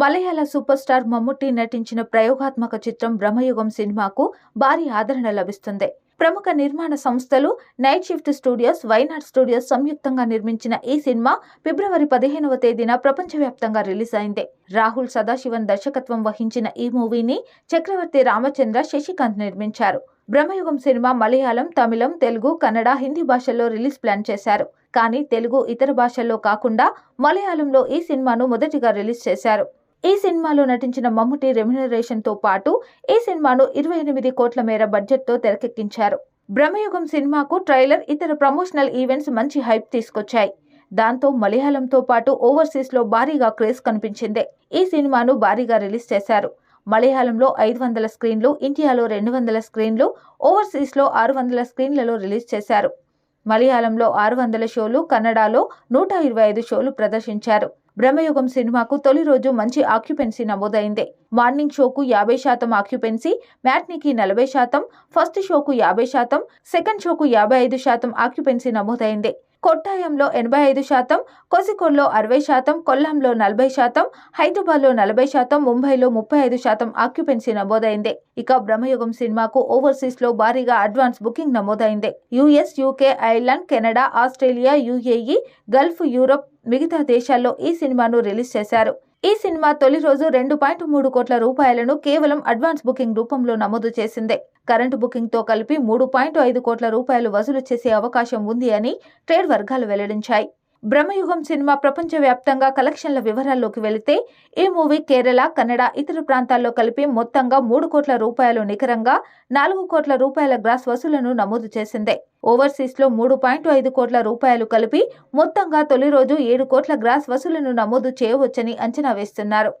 మలయాళ super star Mammootty నటించిన ప్రయోగాత్మక చిత్రం బ్రహ్మయుగం సినిమాకు భారీ ఆదరణ లభిస్తుంది. ప్రముఖ నిర్మాణ సంస్థలు night shift studios Wayanad studios సంయుక్తంగా నిర్మించిన ఈ సినిమా ఫిబ్రవరి పదిహేనవ తేదీన ప్రపంచవ్యాప్తంగా రిలీజ్ అయింది. రాహుల్ సదాశివన్ దర్శకత్వం వహించిన ఈ మూవీని చక్రవర్తి రామచంద్ర శశికాంత్ నిర్మించారు. బ్రహ్మయుగం సినిమా మలయాళం తమిళం తెలుగు కన్నడ హిందీ భాషల్లో రిలీజ్ ప్లాన్ చేశారు. కానీ తెలుగు ఇతర భాషల్లో కాకుండా మలయాళంలో ఈ సినిమాను మొదటిగా రిలీజ్ చేశారు. ఈ సినిమాలో నటించిన మమ్ముటి రెమ్యునరేషన్తో పాటు ఈ సినిమాను ఇరవై ఎనిమిది కోట్ల మేర బడ్జెట్తో తెరకెక్కించారు. బ్రహ్మయుగం సినిమాకు ట్రైలర్ ఇతర ప్రమోషనల్ ఈవెంట్స్ మంచి హైప్ తీసుకొచ్చాయి. దాంతో మలయాళంతో పాటు ఓవర్సీస్లో భారీగా క్రేజ్ కనిపించింది. ఈ సినిమాను భారీగా రిలీజ్ చేశారు. మలయాళంలో ఐదు వందల స్క్రీన్లు ఇండియాలో రెండు వందల స్క్రీన్లు ఓవర్సీస్లో ఆరు వందల స్క్రీన్లలో రిలీజ్ చేశారు. మలయాళంలో ఆరు వందల షోలు కన్నడలో నూట ఇరవై ఐదు షోలు ప్రదర్శించారు. బ్రహ్మయుగం సినిమాకు తొలి రోజు మంచి ఆక్యుపెన్సీ నమోదైంది. మార్నింగ్ షోకు యాభై శాతం ఆక్యుపెన్సీ మ్యాట్నీకి నలభై శాతం ఫస్ట్ షోకు యాభై శాతం సెకండ్ షోకు యాభై ఐదు శాతం ఆక్యుపెన్సీ నమోదైంది. కొట్టాయంలో ఎనభై ఐదు శాతం కోసికోడ్లో అరవై శాతం కొల్లంలో నలభై శాతం హైదరాబాద్లో నలభై శాతం ముంబైలో ముప్పై ఐదు శాతం ఆక్యుపెన్సీ నమోదైంది. ఇక బ్రహ్మయుగం సినిమాకు ఓవర్సీస్లో భారీగా అడ్వాన్స్ బుకింగ్ నమోదైంది. US UK Ireland Canada Australia UAE Gulf Europe మిగతా దేశాల్లో ఈ సినిమాను రిలీజ్ చేశారు. ఈ సినిమా తొలి రోజు రెండు పాయింట్ మూడు కోట్ల రూపాయలను కేవలం అడ్వాన్స్ బుకింగ్ రూపంలో నమోదు చేసింది. కరెంటు బుకింగ్తో కలిపి మూడు పాయింట్ ఐదు కోట్ల రూపాయలు వసూలు చేసే అవకాశం ఉంది అని ట్రేడ్ వర్గాలు వెల్లడించాయి. బ్రహ్మయుగం సినిమా ప్రపంచవ్యాప్తంగా కలెక్షన్ల వివరాల్లోకి వెళితే ఈ మూవీ కేరళ కన్నడ ఇతర ప్రాంతాల్లో కలిపి మొత్తంగా మూడు కోట్ల రూపాయలు నికరంగా నాలుగు కోట్ల రూపాయల గ్రాస్ వసూలను నమోదు చేసింది. ఓవర్సీస్లో మూడు పాయింట్ ఐదు కోట్ల రూపాయలు కలిపి మొత్తంగా తొలి రోజు ఏడు కోట్ల గ్రాస్ వసూలను నమోదు చేయవచ్చని అంచనా వేస్తున్నారు.